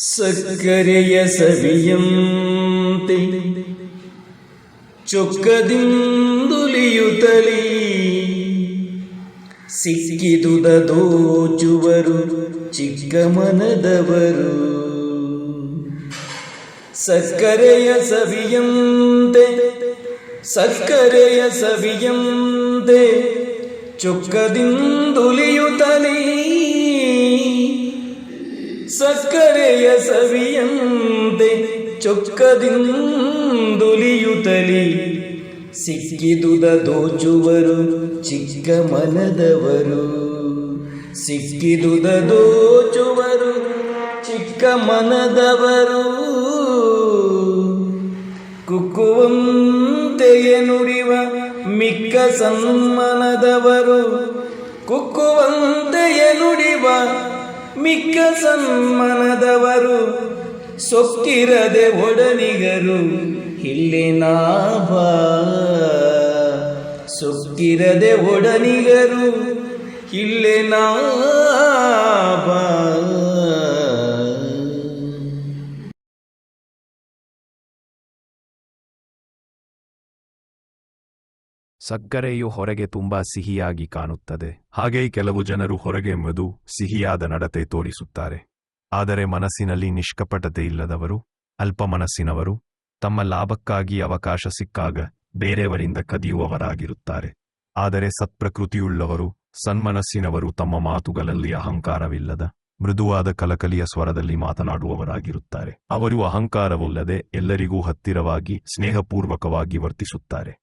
ಸಕ್ಕರೆಯ ಸವಿಯಂತೆ ಚೊಕ್ಕದಿಂದುಲಿಯುತ್ತಲೀ ಸಿಕ್ಕಿದುದ ದೋಚುವರು ಚಿಕ್ಕ ಮನದವರು ಸಕ್ಕರೆಯ ಸವಿಯಂತೆ ಸಕ್ಕರೆಯ ಸವಿಯಂತೆ ಚೊಕ್ಕದಿಂದುಲಿಯುತ್ತಲೀ ಸಕ್ಕರೆಯ ಸವಿಯಂತೆ ಚೊಕ್ಕದಿಂದುಲಿಯುತ್ತಲಿ ಸಿಕ್ಕಿದುದ ದೋಚುವರು ಚಿಕ್ಕ ಮನದವರು ಸಿಕ್ಕಿದುದ ದೋಚುವರು ಚಿಕ್ಕ ಮನದವರು ಕುಕ್ಕುವಂತೆಯೇ ನುಡಿವ ಮಿಕ್ಕ ಸನ್ಮನದವರು. ಕುಕ್ಕುವಂತೆಯೇ ನುಡಿವ ಮಿಕ್ಕ ಸನ್ಮನದವರು ಸೊಕ್ಕಿರದೆ ಒಡನಿಗರು ಇಲ್ಲಿ ನಾಭ ಸೊಕ್ಕಿರದೆ ಒಡನಿಗರು ಇಲ್ಲಿ ಸಕ್ಕರೆಯು ಹೊರಗೆ ತುಂಬಾ ಸಿಹಿಯಾಗಿ ಕಾಣುತ್ತದೆ. ಹಾಗೆಯೇ ಕೆಲವು ಜನರು ಹೊರಗೆ ಮೃದು, ಸಿಹಿಯಾದ ನಡತೆ ತೋರಿಸುತ್ತಾರೆ. ಆದರೆ ಮನಸ್ಸಿನಲ್ಲಿ ನಿಷ್ಕಪಟತೆ ಇಲ್ಲದವರು, ಅಲ್ಪ ಮನಸ್ಸಿನವರು, ತಮ್ಮ ಲಾಭಕ್ಕಾಗಿ ಅವಕಾಶ ಸಿಕ್ಕಾಗ ಬೇರೆಯವರಿಂದ ಕದಿಯುವವರಾಗಿರುತ್ತಾರೆ. ಆದರೆ ಸತ್ಪ್ರಕೃತಿಯುಳ್ಳವರು, ಸನ್ಮನಸ್ಸಿನವರು ತಮ್ಮ ಮಾತುಗಳಲ್ಲಿ ಅಹಂಕಾರವಿಲ್ಲದ, ಮೃದುವಾದ ಕಲಕಲಿಯ ಸ್ವರದಲ್ಲಿ ಮಾತನಾಡುವವರಾಗಿರುತ್ತಾರೆ. ಅವರು ಅಹಂಕಾರವಿಲ್ಲದೆ ಎಲ್ಲರಿಗೂ ಹತ್ತಿರವಾಗಿ, ಸ್ನೇಹಪೂರ್ವಕವಾಗಿ ವರ್ತಿಸುತ್ತಾರೆ.